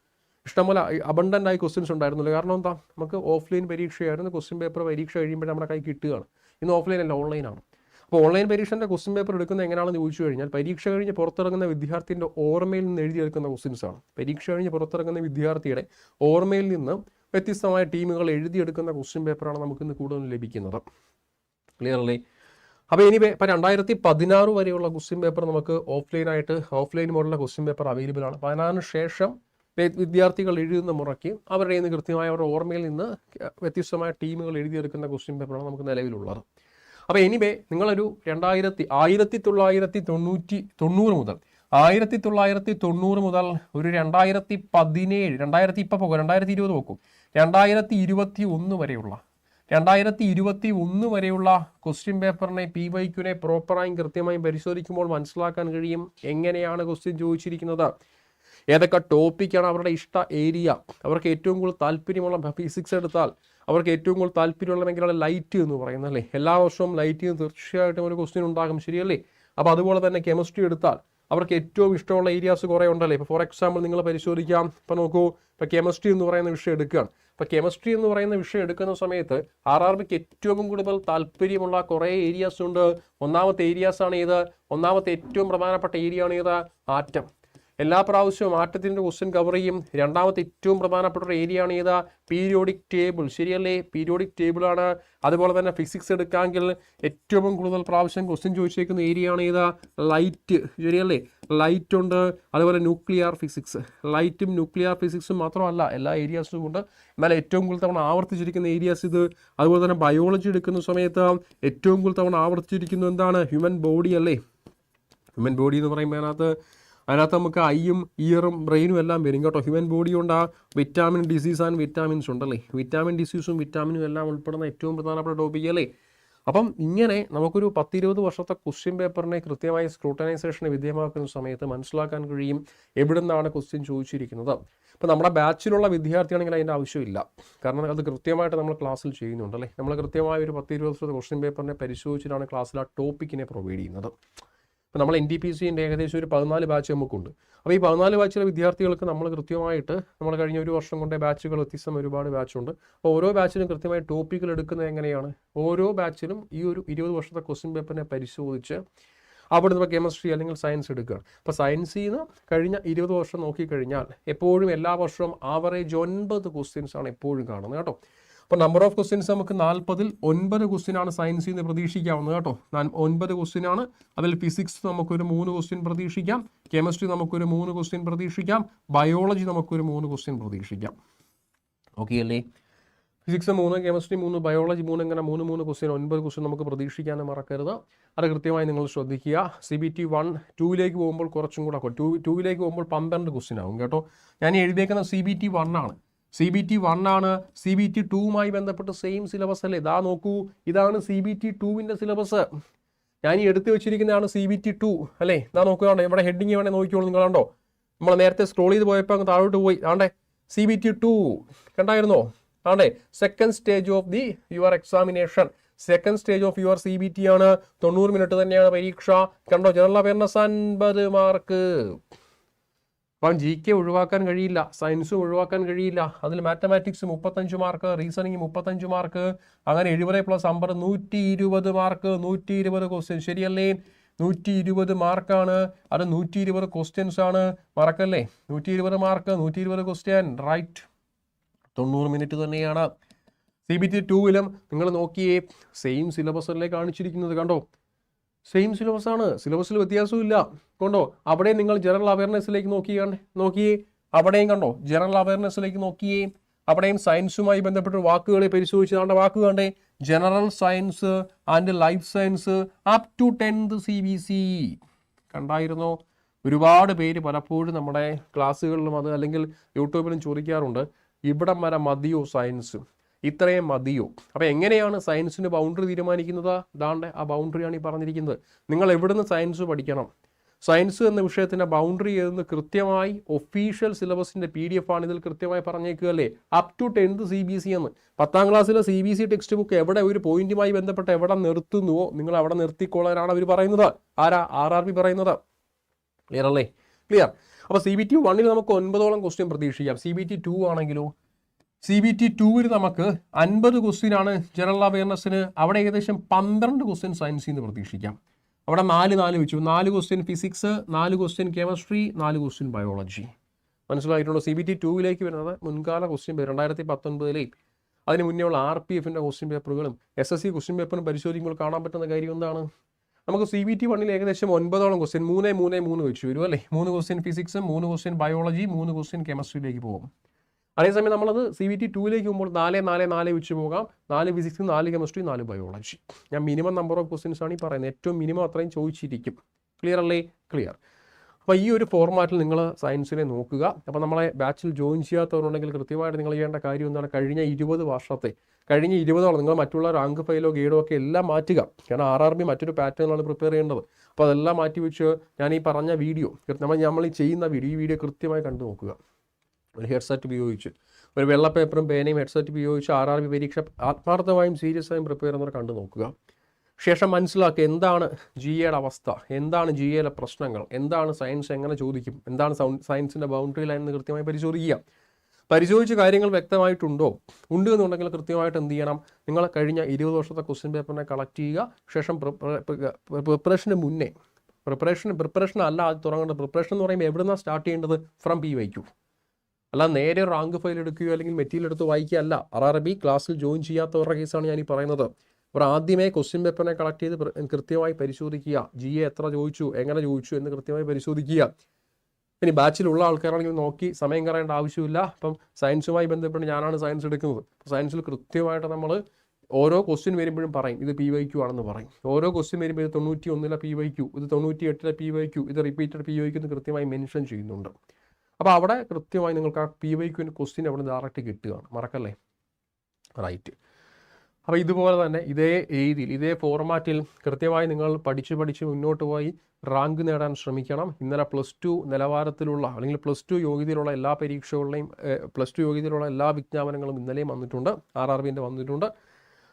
ഇഷ്ടംപോലെ അബണ്ടന്റ് ആയി ക്വസ്റ്റ്യൻസ് ഉണ്ടായിരുന്നല്ലോ. കാരണം എന്താ? നമുക്ക് ഓഫ്ലൈൻ പരീക്ഷയായിരുന്നു. ക്വസ്റ്റ്യൻ പേപ്പർ പരീക്ഷ കഴിയുമ്പോൾ നമ്മുടെ കൈ കിട്ടുകയാണ്. ഇന്ന് ഓഫ്ലൈൻ അല്ല ഓൺലൈനാണ് അപ്പോൾ ഓൺലൈൻ പരീക്ഷന്റെ ക്വസ്റ്റ്യൻ പേപ്പർ എടുക്കുന്നത് എങ്ങനെയാണെന്ന് ചോദിച്ചു കഴിഞ്ഞാൽ പരീക്ഷ കഴിഞ്ഞ് പുറത്തിറങ്ങുന്ന വിദ്യാർത്ഥിന്റെ ഓർമ്മയിൽ നിന്ന് എഴുതിയെടുക്കുന്ന ക്വസ്റ്റ്യൻസാണ് പരീക്ഷ കഴിഞ്ഞ് പുറത്തിറങ്ങുന്ന വിദ്യാർത്ഥിയുടെ ഓർമ്മയിൽ നിന്ന് വ്യത്യസ്തമായ ടീമുകൾ എഴുതിയെടുക്കുന്ന ക്വസ്റ്റ്യൻ പേപ്പറാണ് നമുക്കിന്ന് കൂടുതൽ ലഭിക്കുന്നത്. ക്ലിയർലി അപ്പോൾ ഇനി ഇപ്പം രണ്ടായിരത്തി പതിനാറ് വരെയുള്ള ക്വസ്റ്റ്യൻ പേപ്പർ നമുക്ക് ഓഫ്ലൈനായിട്ട് ഓഫ്ലൈൻ മോഡലുള്ള ക്വസ്റ്റ്യൻ പേപ്പർ അവൈലബിൾ ആണ്. പതിനാറിന് ശേഷം വിദ്യാർത്ഥികൾ എഴുതുന്ന മുറയ്ക്ക് അവരുടെ കൃത്യമായ അവരുടെ ഓർമ്മയിൽ നിന്ന് വ്യത്യസ്തമായ ടീമുകൾ എഴുതിയെടുക്കുന്ന ക്വസ്റ്റ്യൻ പേപ്പറാണ് നമുക്ക് നിലവിലുള്ളത്. അപ്പോൾ എനിവേ നിങ്ങളൊരു രണ്ടായിരത്തി ആയിരത്തി തൊള്ളായിരത്തി തൊണ്ണൂറ്റി തൊണ്ണൂറ് മുതൽ ആയിരത്തി തൊള്ളായിരത്തി തൊണ്ണൂറ് മുതൽ ഒരു രണ്ടായിരത്തി പതിനേഴ് രണ്ടായിരത്തി ഇപ്പം പോകും രണ്ടായിരത്തി ഇരുപത് പോക്കും. രണ്ടായിരത്തി ഇരുപത്തി ഒന്ന് വരെയുള്ള രണ്ടായിരത്തി ഇരുപത്തി ഒന്ന് വരെയുള്ള ക്വസ്റ്റ്യൻ പേപ്പറിനെ പി വൈക്യുനെ പ്രോപ്പറായും കൃത്യമായും പരിശോധിക്കുമ്പോൾ മനസ്സിലാക്കാൻ കഴിയും എങ്ങനെയാണ് ക്വസ്റ്റ്യൻ ചോദിച്ചിരിക്കുന്നത്. ഏതൊക്കെ ടോപ്പിക്കാണ് അവരുടെ ഇഷ്ട ഏരിയ അവർക്ക് ഏറ്റവും കൂടുതൽ താല്പര്യമുള്ള ഫിസിക്സ് എടുത്താൽ അവർക്ക് ഏറ്റവും കൂടുതൽ താല്പര്യമുള്ള മേഖലയാണ് ലൈറ്റ് എന്ന് പറയുന്നത് അല്ലേ? എല്ലാ വർഷവും ലൈറ്റ് തീർച്ചയായിട്ടും ഒരു ക്വസ്റ്റ്യൻ ഉണ്ടാകും ശരിയല്ലേ? അപ്പോൾ അതുപോലെ തന്നെ കെമിസ്ട്രി എടുത്താൽ അവർക്ക് ഏറ്റവും ഇഷ്ടമുള്ള ഏരിയാസ് കുറേ ഉണ്ടല്ലേ? ഇപ്പോൾ ഫോർ എക്സാമ്പിൾ നിങ്ങൾ പരിശോധിക്കാം. ഇപ്പോൾ നോക്കൂ ഇപ്പോൾ കെമിസ്ട്രി എന്ന് പറയുന്ന വിഷയം എടുക്കുകയാണ്. ഇപ്പോൾ കെമിസ്ട്രി എന്ന് പറയുന്ന വിഷയം എടുക്കുന്ന സമയത്ത് ആർ ആർ ബിക്ക് ഏറ്റവും കൂടുതൽ താല്പര്യമുള്ള കുറേ ഏരിയാസ് ഉണ്ട്. ഒന്നാമത്തെ ഏരിയാസ് ആണ് ഏത്? ഒന്നാമത്തെ ഏറ്റവും പ്രധാനപ്പെട്ട ഏരിയ ആണ് ഏത്? ആറ്റം. എല്ലാ പ്രാവശ്യവും ആറ്റത്തിന്റെ ക്വസ്റ്റ്യൻ കവർ ചെയ്യും. രണ്ടാമത്തെ ഏറ്റവും പ്രധാനപ്പെട്ട ഒരു ഏരിയ ആണ് ഏതാ? പീരിയോഡിക് ടേബിൾ ശരിയല്ലേ? പീരിയോഡിക് ടേബിളാണ് അതുപോലെ തന്നെ ഫിസിക്സ് എടുക്കാമെങ്കിൽ ഏറ്റവും കൂടുതൽ പ്രാവശ്യം ക്വസ്റ്റ്യൻ ചോദിച്ചേക്കുന്ന ഏരിയ ആണ് ഏതാ? ലൈറ്റ് ശരിയല്ലേ? ലൈറ്റ് ഉണ്ട്. അതുപോലെ ന്യൂക്ലിയർ ഫിസിക്സ് ലൈറ്റും ന്യൂക്ലിയർ ഫിസിക്സും മാത്രമല്ല എല്ലാ ഏരിയാസും ഉണ്ട്. എന്നാൽ ഏറ്റവും കൂടുതൽ തവണ ആവർത്തിച്ചിരിക്കുന്ന ഏരിയാസ് ഇത്. അതുപോലെ തന്നെ ബയോളജി എടുക്കുന്ന സമയത്ത് ഏറ്റവും കൂടുതൽ തവണ ആവർത്തിച്ചിരിക്കുന്നത് എന്താണ്? ഹ്യൂമൻ ബോഡി അല്ലേ? ഹ്യൂമൻ ബോഡി എന്ന് പറയുമ്പോൾ അതിനകത്ത് അതിനകത്ത് നമുക്ക് ഐയും ഇയറും ബ്രെയിനും എല്ലാം വരും. കേട്ടോ ഹ്യൂമൻ ബോഡി കൊണ്ട് ആ വിറ്റാമിൻ ഡിസീസ് ആൻഡ് വിറ്റാമിൻസ് ഉണ്ടല്ലേ? വിറ്റാമിൻ ഡിസീസും വിറ്റാമിനും എല്ലാം ഉൾപ്പെടുന്ന ഏറ്റവും പ്രധാനപ്പെട്ട ടോപ്പിക് അല്ലേ? അപ്പം ഇങ്ങനെ നമുക്കൊരു പത്തിരുപത് വർഷത്തെ ക്വസ്റ്റ്യൻ പേപ്പറിനെ കൃത്യമായി സ്ക്രൂട്ടനൈസേഷന് വിധേയമാക്കുന്ന സമയത്ത് മനസ്സിലാക്കാൻ കഴിയും എവിടെ നിന്നാണ് ക്വസ്റ്റ്യൻ ചോദിച്ചിരിക്കുന്നത്. ഇപ്പം നമ്മുടെ ബാച്ചിലുള്ള വിദ്യാർത്ഥിയാണെങ്കിൽ അതിന്റെ ആവശ്യമില്ല. കാരണം അത് കൃത്യമായിട്ട് നമ്മൾ ക്ലാസ്സിൽ ചെയ്യുന്നുണ്ടല്ലേ നമ്മൾ കൃത്യമായ ഒരു പത്തിരുപത് വർഷത്തെ ക്വസ്റ്റ്യൻ പേപ്പറിനെ പരിശോധിച്ചിട്ടാണ് ക്ലാസ്സിൽ ആ ടോപ്പിക്കിനെ പ്രൊവൈഡ് ചെയ്യുന്നത്. ഇപ്പോൾ നമ്മൾ എൻ ഡി പി സിന്റെ ഏകദേശം ഒരു പതിനാല് ബാച്ച് നമുക്കുണ്ട്. അപ്പോൾ ഈ പതിനാല് ബാച്ചിലെ വിദ്യാർത്ഥികൾക്ക് നമ്മൾ കൃത്യമായിട്ട് നമ്മൾ കഴിഞ്ഞ ഒരു വർഷം കൊണ്ട് ബാച്ചുകൾ വ്യത്യസ്തം ഒരുപാട് ബാച്ചുണ്ട് അപ്പോൾ ഓരോ ബാച്ചിലും കൃത്യമായി ടോപ്പിക്കുകൾ എടുക്കുന്നത് എങ്ങനെയാണ്? ഓരോ ബാച്ചിലും ഈ ഒരു ഇരുപത് വർഷത്തെ ക്വസ്റ്റ്യൻ പേപ്പറിനെ പരിശോധിച്ച് അവിടെ നിന്ന് കെമിസ്ട്രി അല്ലെങ്കിൽ സയൻസ് എടുക്കുക അപ്പോൾ സയൻസിൽ നിന്ന് കഴിഞ്ഞ ഇരുപത് വർഷം നോക്കിക്കഴിഞ്ഞാൽ എപ്പോഴും എല്ലാ വർഷവും ആവറേജ് ഒൻപത് ക്വസ്റ്റ്യൻസ് ആണ് എപ്പോഴും കാണുന്നത് കേട്ടോ. അപ്പോൾ നമ്പർ ഓഫ് ക്വസ്റ്റ്യൻസ് നമുക്ക് നാൽപ്പതിൽ ഒൻപത് ക്വസ്റ്റ്യൻ ആണ് സയൻസിൽ നിന്ന് പ്രതീക്ഷിക്കാവുന്നത് കേട്ടോ. ഒൻപത് ക്വസ്റ്റ്യൻ ആണ്. അതിൽ ഫിസിക്സ് നമുക്കൊരു മൂന്ന് ക്വസ്റ്റ്യൻ പ്രതീക്ഷിക്കാം. കെമിസ്ട്രി നമുക്കൊരു മൂന്ന് ക്വസ്റ്റ്യൻ പ്രതീക്ഷിക്കാം. ബയോളജി നമുക്കൊരു മൂന്ന് ക്വസ്റ്റ്യൻ പ്രതീക്ഷിക്കാം. ഓക്കെ അല്ലേ? ഫിസിക്സ് മൂന്ന് കെമിസ്ട്രി മൂന്ന് ബയോളജി മൂന്ന് ഇങ്ങനെ മൂന്ന് മൂന്ന് ക്വസ്റ്റ്യൻ ഒൻപത് ക്വസ്റ്റ്യൻ നമുക്ക് പ്രതീക്ഷിക്കാനും മറക്കരുത്. അത് കൃത്യമായി നിങ്ങൾ ശ്രദ്ധിക്കുക. സി ബി ടി വൺ ടൂവിലേക്ക് പോകുമ്പോൾ കുറച്ചും കൂടെ ടൂ ടൂവിലേക്ക് പോകുമ്പോൾ പന്ത്രണ്ട് ക്വസ്റ്റ്യൻ ആകും കേട്ടോ. ഞാൻ എഴുതിയേക്കുന്ന സി ബി ടി വൺ ആണ്. സി ബി ടി വൺ ആണ് സി ബി ടി ടുമായി ബന്ധപ്പെട്ട് സെയിം സിലബസ് അല്ലേ? ഇതാ നോക്കൂ. ഇതാണ് സി ബി ടി ടുവിന്റെ സിലബസ് ഞാൻ ഈ എടുത്തു വെച്ചിരിക്കുന്നതാണ് സി ബി ടി ടു അല്ലേ? ഇതാ നോക്കുകയാണോ ഇവിടെ ഹെഡിങ് വേണേൽ നോക്കിക്കോളൂ നിങ്ങൾ കണ്ടോ? നമ്മൾ നേരത്തെ സ്ക്രോൾ ചെയ്ത് പോയപ്പോൾ അങ്ങ് താഴോട്ട് പോയി. ആണ്ടേ സി ബി ടി ടു കണ്ടായിരുന്നോ? ആണ്ടേ second stage of the your examination second stage of your C B T ആണ്. തൊണ്ണൂറ് മിനിറ്റ് തന്നെയാണ് പരീക്ഷ. കണ്ടോ? ജനറൽ അവയർനെസ് അൻപത് മാർക്ക് അപ്പം ജി കെ ഒഴിവാക്കാൻ കഴിയില്ല സയൻസും ഒഴിവാക്കാൻ കഴിയില്ല. അതിൽ മാത്തമാറ്റിക്സ് മുപ്പത്തഞ്ച് മാർക്ക് റീസണിങ് മുപ്പത്തഞ്ച് മാർക്ക് അങ്ങനെ എഴുപത് പ്ലസ് അമ്പത് നൂറ്റി ഇരുപത് മാർക്ക് നൂറ്റി ഇരുപത് ക്വസ്റ്റ്യൻ ശരിയല്ലേ? നൂറ്റി ഇരുപത് മാർക്കാണ് അത് നൂറ്റി ഇരുപത് ക്വസ്റ്റ്യൻസ് ആണ്. മറക്കല്ലേ? നൂറ്റി ഇരുപത് മാർക്ക് നൂറ്റി ഇരുപത് ക്വസ്റ്റ്യൻ റൈറ്റ് തൊണ്ണൂറ് മിനിറ്റ് തന്നെയാണ്. സി ബി ടി ടൂവിലും നിങ്ങൾ നോക്കിയേ സെയിം സിലബസ് അല്ലേ കാണിച്ചിരിക്കുന്നത്. കണ്ടോ? സെയിം സിലബസ് ആണ്. സിലബസിൽ വ്യത്യാസമില്ല കൊണ്ടോ? അവിടെ നിങ്ങൾ ജനറൽ അവയർനെസ്സിലേക്ക് നോക്കി കണ്ടേ നോക്കിയേ. അവിടെയും കണ്ടോ? ജനറൽ അവയർനെസ്സിലേക്ക് നോക്കിയേ. അവിടെയും സയൻസുമായി ബന്ധപ്പെട്ട വാക്കുകളെ പരിശോധിച്ചതാണ്ട് വാക്ക് കണ്ടേ. General science and life science up to tenth C B C കണ്ടായിരുന്നോ? ഒരുപാട് പേര് പലപ്പോഴും നമ്മുടെ ക്ലാസ്സുകളിലും അത് അല്ലെങ്കിൽ യൂട്യൂബിലും ചോദിക്കാറുണ്ട്. ഇവിടം വരെ മതിയോ സയൻസ് ഇത്രയും മതിയോ? അപ്പോൾ എങ്ങനെയാണ് സയൻസിന്റെ ബൗണ്ടറി തീരുമാനിക്കുന്നത്? ഇതാണ്ട് ആ ബൗണ്ടറിയാണ് ഈ പറഞ്ഞിരിക്കുന്നത്. നിങ്ങൾ എവിടുന്ന് സയൻസ് പഠിക്കണം? സയൻസ് എന്ന വിഷയത്തിന്റെ ബൗണ്ടറി എന്ന് കൃത്യമായി ഒഫീഷ്യൽ സിലബസിന്റെ പി ഡി എഫ് ആണ് ഇതിൽ കൃത്യമായി പറഞ്ഞേക്കുകയല്ലേ? Up to tenth C B C എന്ന്. പത്താം ക്ലാസ്സിലെ C B C text book എവിടെ ഒരു പോയിന്റുമായി ബന്ധപ്പെട്ട് എവിടെ നിർത്തുന്നുവോ നിങ്ങൾ അവിടെ നിർത്തിക്കൊള്ളാനാണ് അവർ പറയുന്നത്. ആരാ? ആർ ആർ പി പറയുന്നത്. ക്ലിയർ അല്ലേ? ക്ലിയർ അപ്പോൾ സി ബി ടി വണ്ണിൽ നമുക്ക് ഒൻപതോളം ക്വസ്റ്റ്യൻ പ്രതീക്ഷിക്കാം. സി ബി ടി ടു ആണെങ്കിലോ? സി ബി ടി ടൂവിൽ നമുക്ക് അൻപത് ക്വസ്റ്റ്യൻ ആണ് ജനറൽ അവയർനെസ്സിന് അവിടെ ഏകദേശം പന്ത്രണ്ട് ക്വസ്റ്റ്യൻ സയൻസിൽ നിന്ന് പ്രതീക്ഷിക്കാം. അവിടെ നാല് നാല് വെച്ചു. നാല് ക്വസ്റ്റ്യൻ ഫിസിക്സ് നാല് ക്വസ്റ്റ്യൻ കെമിസ്ട്രി നാല് ക്വസ്റ്റ്യൻ ബയോളജി. മനസ്സിലായിട്ടുള്ള സി ബി ടി ടൂവിലേക്ക് വരുന്നത്? മുൻകാല ക്വസ്റ്റ്യൻ പേപ്പർ രണ്ടായിരത്തി പത്തൊൻപതിലെയും അതിന് മുന്നേ ഉള്ള ആർ പി എഫിന്റെ ക്വസ്റ്റ്യൻ പേപ്പറുകളും എസ് എസ് സി ക്വസ്റ്റ്യൻ പേപ്പറും പരിശോധിക്കുമ്പോൾ കാണാൻ പറ്റുന്ന കാര്യം എന്താണ്? നമുക്ക് സി ബി ടി വണ്ണിൽ ഏകദേശം ഒൻപതോളം ക്വസ്റ്റ്യൻ മൂന്ന് മൂന്ന് മൂന്ന് വെച്ച് വരും അല്ലേ? മൂന്ന് ക്വസ്റ്റ്യൻ ഫിസിക്സ് മൂന്ന് ക്വസ്റ്റ്യൻ ബയോളജി മൂന്ന് ക്വസ്റ്റ്യൻ കെമിസ്ട്രിയിലേക്ക് പോകും. അതേസമയം നമ്മളത് സി വി ടി ടൂയിലേക്ക് പോകുമ്പോൾ നാല് നാല് നാല് വെച്ച് പോകാം. നാല് ഫിസിക്സ് നാല് കെമിസ്ട്രി നാല് ബയോളജി ഞാൻ മിനിമം നമ്പർ ഓഫ് ക്വസ്റ്റ്യൻസ് ആണ് ഈ പറയുന്നത്. ഏറ്റവും മിനിമം അത്രയും ചോദിച്ചിരിക്കും. ക്ലിയർ അല്ലേ? ക്ലിയർ അപ്പോൾ ഈ ഒരു ഫോർമാറ്റിൽ നിങ്ങൾ സയൻസിനെ നോക്കുക. അപ്പോൾ നമ്മളെ ബാച്ചിൽ ജോയിൻ ചെയ്യാത്തവരുണ്ടെങ്കിൽ കൃത്യമായിട്ട് നിങ്ങൾ ചെയ്യേണ്ട കാര്യം എന്താണ്? കഴിഞ്ഞ ഇരുപത് വർഷത്തെ കഴിഞ്ഞ ഇരുപതോളം നിങ്ങൾ മറ്റുള്ള റാങ്ക് ഫയലോ ഗേഡോ ഒക്കെ എല്ലാം മാറ്റുക. കാരണം ആർ ആർ ബി മറ്റൊരു പാറ്റേണാണ് പ്രിപ്പയർ ചെയ്യേണ്ടത്. അപ്പോൾ അതെല്ലാം മാറ്റി വെച്ച് ഞാൻ ഈ പറഞ്ഞ വീഡിയോ നമ്മൾ നമ്മൾ ചെയ്യുന്ന വീഡിയോ ഈ വീഡിയോ കൃത്യമായി കണ്ടു നോക്കുക. ഒരു ഹെഡ്സെറ്റ് ഉപയോഗിച്ച്. ഒരു വെള്ള പേപ്പറും പേനയും ഹെഡ്സെറ്റ് ഉപയോഗിച്ച് ആർ ആർ ബി പരീക്ഷ ആത്മാർത്ഥമായും സീരിയസ് ആയും പ്രിപ്പയർ ചെയ്യുന്നവർ കണ്ടു നോക്കുക. ശേഷം മനസ്സിലാക്കുക എന്താണ് ജി എയുടെ അവസ്ഥ എന്താണ് ജി എയിലെ പ്രശ്നങ്ങൾ എന്താണ് സയൻസ് എങ്ങനെ ചോദിക്കും എന്താണ് സയൻസിന്റെ ബൗണ്ടറി ലൈൻ എന്ന് കൃത്യമായി പരിശോധിക്കുക. പരിശോധിച്ച കാര്യങ്ങൾ വ്യക്തമായിട്ടുണ്ടോ? ഉണ്ട് എന്നുണ്ടെങ്കിൽ കൃത്യമായിട്ട് എന്ത് ചെയ്യണം? നിങ്ങൾ കഴിഞ്ഞ ഇരുപത് വർഷത്തെ ക്വസ്റ്റ്യൻ പേപ്പറിനെ കളക്ട് ചെയ്യുക. ശേഷം പ്രിപ്പറേഷന് മുന്നേ പ്രിപ്പറേഷൻ പ്രിപ്പറേഷൻ അല്ല അത് തുടങ്ങേണ്ടത്. പ്രിപ്പറേഷൻ എന്ന് പറയുമ്പോൾ എവിടുന്നാണ് സ്റ്റാർട്ട് ചെയ്യേണ്ടത്? ഫ്രം പി വൈക്കു അല്ല നേരെ റാങ്ക് ഫയൽ എടുക്കുകയോ അല്ലെങ്കിൽ മെറ്റീരിയൽ എടുത്ത് വായിക്കുക അല്ല ആർ ആർ ബി ക്ലാസ്സിൽ ജോയിൻ ചെയ്യാത്തവരുടെ കേസാണ് ഞാൻ ഈ പറയുന്നത്. അവർ ആദ്യമേ ക്വസ്റ്റ്യൻ പേപ്പറിനെ കളക്ട് ചെയ്ത് കൃത്യമായി പരിശോധിക്കുക. ജി എ എത്ര ചോദിച്ചു എങ്ങനെ ചോദിച്ചു എന്ന് കൃത്യമായി പരിശോധിക്കുക. ഇനി ബാച്ചിലുള്ള ആൾക്കാരാണെങ്കിൽ നോക്കി സമയം കളയേണ്ട ആവശ്യമില്ല. അപ്പം സയൻസുമായി ബന്ധപ്പെട്ട് ഞാനാണ് സയൻസ് എടുക്കുന്നത്. സയൻസിൽ കൃത്യമായിട്ട് നമ്മൾ ഓരോ ക്വസ്റ്റ്യൻ വരുമ്പോഴും പറയും ഇത് പി വൈ ആണെന്ന് പറയും. ഓരോ ക്വസ്റ്റ്യൻ വരുമ്പോൾ ഇത് തൊണ്ണൂറ്റി ഒന്നിലെ പി വൈ ഇത് തൊണ്ണൂറ്റി എട്ടിലെ പി വൈ ഇത് റിപ്പീറ്റഡ് പി വൈ എന്ന് കൃത്യമായി മെൻഷൻ ചെയ്യുന്നുണ്ട്. അപ്പോൾ അവിടെ കൃത്യമായി നിങ്ങൾക്ക് ആ പി വൈ ക്യുവിന്റെ ക്വസ്റ്റ്യൻ അവിടെ ഡയറക്റ്റ് കിട്ടുകയാണ്. മറക്കല്ലേ? റൈറ്റ് അപ്പോൾ ഇതുപോലെ തന്നെ ഇതേ രീതിയിൽ ഇതേ ഫോർമാറ്റിൽ കൃത്യമായി നിങ്ങൾ പഠിച്ച് പഠിച്ച് മുന്നോട്ട് പോയി റാങ്ക് നേടാൻ ശ്രമിക്കണം. ഇന്നലെ പ്ലസ് ടു നിലവാരത്തിലുള്ള അല്ലെങ്കിൽ പ്ലസ് ടു യോഗ്യതയിലുള്ള എല്ലാ പരീക്ഷകളുടെയും പ്ലസ് ടു യോഗ്യതയിലുള്ള എല്ലാ വിജ്ഞാപനങ്ങളും ഇന്നലെയും വന്നിട്ടുണ്ട്. ആർ ആർ ബിന്റെ വന്നിട്ടുണ്ട്.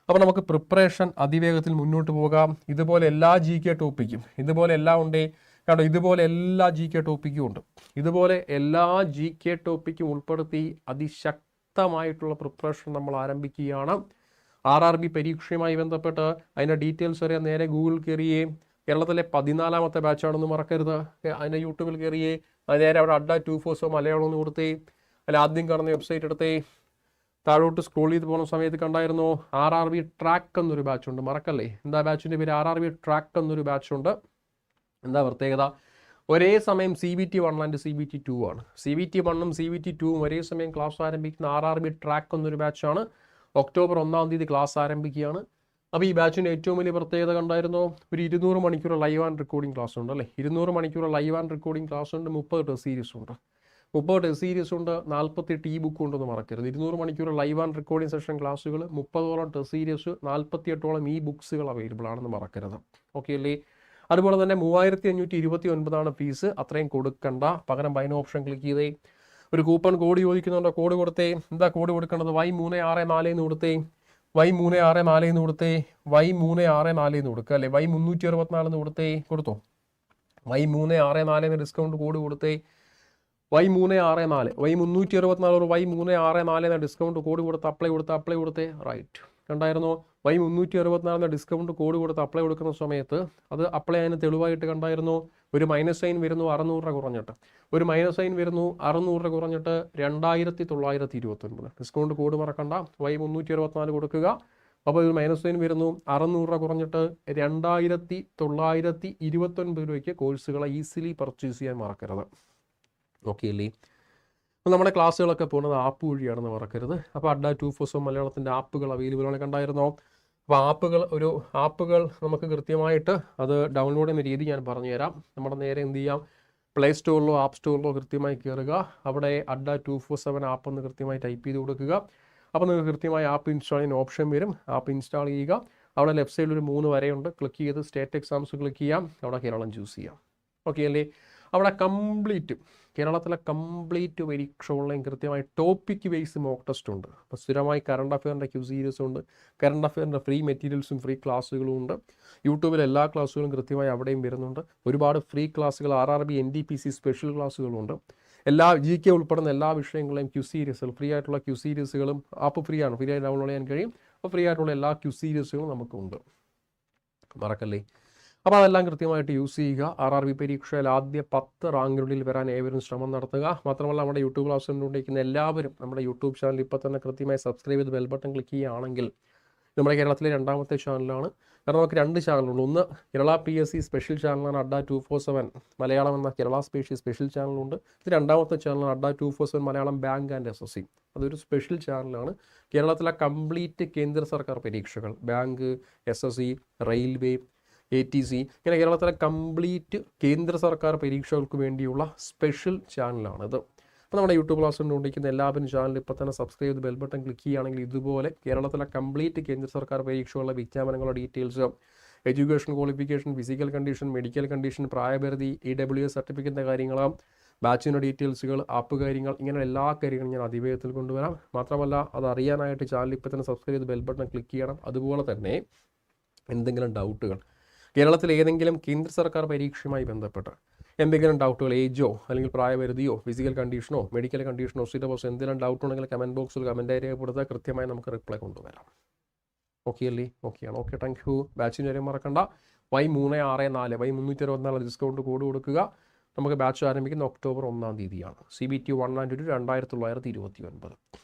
അപ്പോൾ നമുക്ക് പ്രിപ്പറേഷൻ അതിവേഗത്തിൽ മുന്നോട്ട് പോകാം. ഇതുപോലെ എല്ലാ ജി കെ ടോപ്പിക്കും ഇതുപോലെ എല്ലാം ഉണ്ടേ. കാരണം ഇതുപോലെ എല്ലാ ജി കെ ടോപ്പിക്കും ഉണ്ട്. ഇതുപോലെ എല്ലാ ജി കെ ടോപ്പിക്കും ഉൾപ്പെടുത്തി അതിശക്തമായിട്ടുള്ള പ്രിപ്പറേഷൻ നമ്മൾ ആരംഭിക്കുകയാണ്. ആർ ആർ ബി പരീക്ഷയുമായി ബന്ധപ്പെട്ട് അതിന്റെ ഡീറ്റെയിൽസ് വരെ നേരെ ഗൂഗിൾ കയറിയേ കേരളത്തിലെ പതിനാലാമത്തെ ബാച്ചാണെന്ന് മറക്കരുത്. അതിന്റെ യൂട്യൂബിൽ കയറിയേ നേരെ അവിടെ അഡ്ഡ ടു ഫോഴ്സോ മലയാളം എന്ന് കൊടുത്തേ അല്ല ആദ്യം കാണുന്ന വെബ്സൈറ്റ് എടുത്തേ. താഴോട്ട് സ്ക്രോൾ ചെയ്ത് പോകുന്ന സമയത്ത് കണ്ടായിരുന്നു ആർ ആർ ബി ട്രാക്ക് എന്നൊരു ബാച്ചുണ്ട് മറക്കല്ലേ? എന്താ ബാച്ചിന്റെ പേര്? ആർ ആർ ബി ട്രാക്ക് എന്നൊരു ബാച്ച് ഉണ്ട്. എന്താ പ്രത്യേകത? ഒരേ സമയം C B T one and C B T two ആണ്. സി ബി ടി വണ്ണും സി ബി ടി ടുവും ഒരേ സമയം ക്ലാസ് ആരംഭിക്കുന്ന ആർ ആർ ബി ട്രാക്ക് എന്നൊരു ബാച്ചാണ് ഒക്ടോബർ ഒന്നാം തീയതി ക്ലാസ് ആരംഭിക്കുകയാണ്. അപ്പോൾ ഈ ബാച്ചിന്റെ ഏറ്റവും വലിയ പ്രത്യേകത കണ്ടായിരുന്നോ? ഒരു ഇരുന്നൂറ് മണിക്കൂർ ലൈവ് ആൻഡ് റെക്കോർഡിംഗ് ക്ലാസ് ഉണ്ട് അല്ലേ? ഇരുന്നൂറ് മണിക്കൂർ ലൈവ് ആൻഡ് റെക്കോർഡിംഗ് ക്ലാസ് ഉണ്ട് മുപ്പത് ടെസ്റ്റ് സീരീസ് ഉണ്ട്. മുപ്പത് ടെസ്റ്റ് സീരീസ് ഉണ്ട് നാൽപ്പത്തെട്ട് ഇ ബുക്ക് ഉണ്ടെന്ന് മറക്കരുത്. ഇരുന്നൂറ് മണിക്കൂർ ലൈവ് ആൻഡ് റെക്കോർഡിംഗ് സെഷൻ ക്ലാസ്സുകൾ മുപ്പതോളം ടെസ്റ്റ് സീരീസ് നാൽപ്പത്തിയെട്ടോളം ഇ ബുക്സുകൾ അവൈലബിൾ ആണെന്ന് മറക്കരുത്. ഓക്കെ അല്ലേ? അതുപോലെ തന്നെ മൂവായിരത്തി അഞ്ഞൂറ്റി ഇരുപത്തി ഒൻപതാണ് ഫീസ് അത്രയും കൊടുക്കണ്ട. പകരം ബൈന ഓപ്ഷൻ ക്ലിക്ക് ചെയ്തേ. ഒരു കൂപ്പൺ കോഡ് ചോദിക്കുന്നുണ്ടോ. കോഡ് കൊടുത്തേ. എന്താ കോഡ് കൊടുക്കേണ്ടത്? വൈ മൂന്ന് ആറ് നാല് എന്ന് കൊടുത്തേ. വൈ മൂന്ന് ആറ് നാല് എന്ന് കൊടുത്തേ. വൈ മൂന്ന് ആറ് നാല് എന്ന് കൊടുക്കുക അല്ലേ? വൈ മുന്നൂറ്റി അറുപത്തിനാല് എന്ന് കൊടുത്തേ. കൊടുത്തോ? വൈ മൂന്ന് ആറ് നാല് എന്ന് ഡിസ്കൗണ്ട് കോഡ് കൊടുത്തേ. വൈ മൂന്ന് ആറ് നാല്. വൈ മുന്നൂറ്റി അറുപത്തിനാല് വൈ മൂന്ന് ആറ് നാല് എന്ന ഡിസ്കൗണ്ട് കോഡ് കൊടുത്ത് അപ്ലൈ കൊടുത്ത് അപ്ലൈ കൊടുത്തേ. റൈറ്റ് കണ്ടായിരുന്നോ? വൈ മുന്നൂറ്റി അറുപത്തിനാലിന് ഡിസ്കൗണ്ട് കോഡ് കൊടുത്ത് അപ്ലൈ കൊടുക്കുന്ന സമയത്ത് അത് അപ്ലൈ അതിന് തെളിവായിട്ട് കണ്ടായിരുന്നു? ഒരു മൈനസ് സൈൻ വരുന്നു അറുന്നൂറ് രൂപ കുറഞ്ഞിട്ട്. ഒരു മൈനസ് സൈൻ വരുന്നു അറുന്നൂറ് രൂപ കുറഞ്ഞിട്ട് രണ്ടായിരത്തി തൊള്ളായിരത്തി ഇരുപത്തൊൻപത് ഡിസ്കൗണ്ട് കോഡ് മറക്കണ്ട. വൈ മുന്നൂറ്റി അറുപത്തിനാല് കൊടുക്കുക. അപ്പോൾ ഒരു മൈനസ് സൈൻ വരുന്നു അറുന്നൂറ് രൂപ കുറഞ്ഞിട്ട് രണ്ടായിരത്തി തൊള്ളായിരത്തി ഇരുപത്തൊൻപത് രൂപയ്ക്ക് കോഴ്സുകളെ ഈസിലി പർച്ചേസ് ചെയ്യാൻ മറക്കരുത്. ഓക്കെ അല്ലേ അപ്പോൾ നമ്മുടെ ക്ലാസ്സുകളൊക്കെ പോകുന്നത് ആപ്പ് വഴിയാണെന്ന് മറക്കരുത്. അപ്പോൾ അഡ ടു ഫോസോ മലയാളത്തിന്റെ ആപ്പുകൾ അവൈലബിൾ ആണ് കണ്ടായിരുന്നോ? അപ്പോൾ ആപ്പുകൾ ഒരു ആപ്പുകൾ നമുക്ക് കൃത്യമായിട്ട് അത് ഡൗൺലോഡ് ചെയ്യുന്ന രീതി ഞാൻ പറഞ്ഞു തരാം നമ്മുടെ നേരെ എന്ത് ചെയ്യാം? പ്ലേ സ്റ്റോറിലോ ആപ്പ് സ്റ്റോറിലോ കൃത്യമായി കയറുക അവിടെ Adda two four seven app എന്ന് കൃത്യമായി ടൈപ്പ് ചെയ്ത് കൊടുക്കുക. അപ്പോൾ നിങ്ങൾക്ക് കൃത്യമായി ആപ്പ് ഇൻസ്റ്റാൾ ചെയ്യുന്ന ഓപ്ഷൻ വരും. ആപ്പ് ഇൻസ്റ്റാൾ ചെയ്യുക. അവിടെ ലെഫ്റ്റ് സൈഡിൽ ഒരു മൂന്ന് വരയുണ്ട്. ക്ലിക്ക് ചെയ്ത് സ്റ്റേറ്റ് എക്സാംസ് ക്ലിക്ക് ചെയ്യാം. അവിടെ കേരളം ചൂസ് ചെയ്യാം. ഓക്കെ അല്ലേ? അവിടെ കംപ്ലീറ്റ് കേരളത്തിലെ കംപ്ലീറ്റ് പരീക്ഷ ഓൺലൈൻ കൃത്യമായി ടോപ്പിക് ബേസ് മോക്ക് ടെസ്റ്റ് ഉണ്ട്. അപ്പോൾ സ്ഥിരമായി കറണ്ട് അഫെയറിന്റെ ക്യൂ സീരീസും ഉണ്ട്. കറണ്ട് അഫെയറിന്റെ ഫ്രീ മെറ്റീരിയൽസും ഫ്രീ ക്ലാസ്സുകളും ഉണ്ട്. യൂട്യൂബിൽ എല്ലാ ക്ലാസ്സുകളും കൃത്യമായി അവിടെയും വരുന്നുണ്ട്. ഒരുപാട് ഫ്രീ ക്ലാസ്സുകൾ R R B N D P C special ക്ലാസ്സുകളുണ്ട് എല്ലാ ജി കെ ഉൾപ്പെടുന്ന എല്ലാ വിഷയങ്ങളെയും ക്യൂ സീരീസുകൾ ഫ്രീ ആയിട്ടുള്ള ക്യൂ സീരീസുകളും ആപ്പ് ഫ്രീ ആണ്. ഫ്രീ ആയി ഡൗൺലോഡ് ചെയ്യാൻ കഴിയും. അപ്പോൾ ഫ്രീ ആയിട്ടുള്ള എല്ലാ ക്യൂ സീരീസുകളും നമുക്കുണ്ട് മറക്കല്ലേ? അപ്പോൾ അതെല്ലാം കൃത്യമായിട്ട് യൂസ് ചെയ്യുക. ആർ ആർ ബി പരീക്ഷയിൽ ആദ്യ പത്ത് റാങ്കിനുള്ളിൽ വരാൻ ഏവരും ശ്രമം നടത്തുക. മാത്രമല്ല നമ്മുടെ യൂട്യൂബ് ക്ലാസ് കണ്ടുകൊണ്ടിരിക്കുന്ന എല്ലാവരും നമ്മുടെ യൂട്യൂബ് ചാനൽ ഇപ്പോൾ തന്നെ കൃത്യമായി സബ്സ്ക്രൈബ് ചെയ്ത് ബെൽ ബട്ടൺ ക്ലിക്ക് ചെയ്യുകയാണെങ്കിൽ നമ്മുടെ കേരളത്തിലെ രണ്ടാമത്തെ ചാനലാണ്. കാരണം നമുക്ക് രണ്ട് ചാനലുണ്ട്. ഒന്ന് Kerala P S C special ചാനലാണ് Adda two four seven Malayalam എന്ന കേരള സ്പേഷ്യൽ സ്പെഷ്യൽ ചാനലുണ്ട് ഇത് രണ്ടാമത്തെ ചാനലാണ് Adda two four seven Malayalam bank and S S C അതൊരു സ്പെഷ്യൽ ചാനലാണ് കേരളത്തിലെ കംപ്ലീറ്റ് കേന്ദ്ര സർക്കാർ പരീക്ഷകൾ bank S S C railway A T C ഇങ്ങനെ കേരളത്തിലെ കംപ്ലീറ്റ് കേന്ദ്ര സർക്കാർ പരീക്ഷകൾക്ക് വേണ്ടിയുള്ള സ്പെഷ്യൽ ചാനലാണിത് അപ്പോൾ നമ്മുടെ യൂട്യൂബ് ക്ലാസ് കൊണ്ടിരിക്കുന്ന എല്ലാവരും ചാനൽ ഇപ്പോൾ തന്നെ സബ്സ്ക്രൈബ് ചെയ്ത് ബെൽ ബട്ടൺ ക്ലിക്ക് ചെയ്യുകയാണെങ്കിൽ ഇതുപോലെ കേരളത്തിലെ കംപ്ലീറ്റ് കേന്ദ്ര സർക്കാർ പരീക്ഷകളുടെ വിജ്ഞാപനങ്ങളുടെ details education qualification physical condition medical condition പ്രായപരിധി ഇ ഡബ്ല്യു എസ് സർട്ടിഫിക്കറ്റിന്റെ കാര്യങ്ങൾ ബാച്ചിന്റെ ഡീറ്റെയിൽസുകൾ ആപ്പ് കാര്യങ്ങൾ ഇങ്ങനെ എല്ലാ കാര്യങ്ങളും ഞാൻ അതിവേഗത്തിൽ കൊണ്ടുവരാം. മാത്രമല്ല അത് അറിയാനായിട്ട് ചാനൽ ഇപ്പോൾ തന്നെ സബ്സ്ക്രൈബ് ചെയ്ത് ബെൽ ബട്ടൺ ക്ലിക്ക് ചെയ്യണം. അതുപോലെ തന്നെ എന്തെങ്കിലും ഡൗട്ടുകൾ കേരളത്തിൽ ഏതെങ്കിലും കേന്ദ്ര സർക്കാർ പരീക്ഷയുമായി ബന്ധപ്പെട്ട് എന്തെങ്കിലും ഡൗട്ടുകൾ ഏജോ അല്ലെങ്കിൽ പ്രായപരിധിയോ ഫിസിക്കൽ കണ്ടീഷനോ മെഡിക്കൽ കണ്ടീഷനോ സിലബസോ എന്തെങ്കിലും ഡൗട്ട് ഉണ്ടെങ്കിൽ കമന്റ് ബോക്സിൽ കമന്റ് ഏരിയ കൊടുത്താൽ കൃത്യമായി നമുക്ക് റിപ്ലൈ കൊണ്ടുവരാം. ഓക്കെ അല്ലേ? ഓക്കെയാണ് ഓക്കെ താങ്ക് യു ബാച്ചിന്റെ കാര്യം മറക്കണ്ട. വൈ മൂന്ന് ആറ് നാല് വൈ മുന്നൂറ്റി അറുപത്തിനാല് ഡിസ്കൗണ്ട് കോഡ് കൊടുക്കുക. നമുക്ക് ബാച്ച് ആരംഭിക്കുന്ന ഒക്ടോബർ ഒന്നാം തീയതിയാണ്. C B T one and two രണ്ടായിരത്തി തൊള്ളായിരത്തി ഇരുപത്തി ഒൻപത്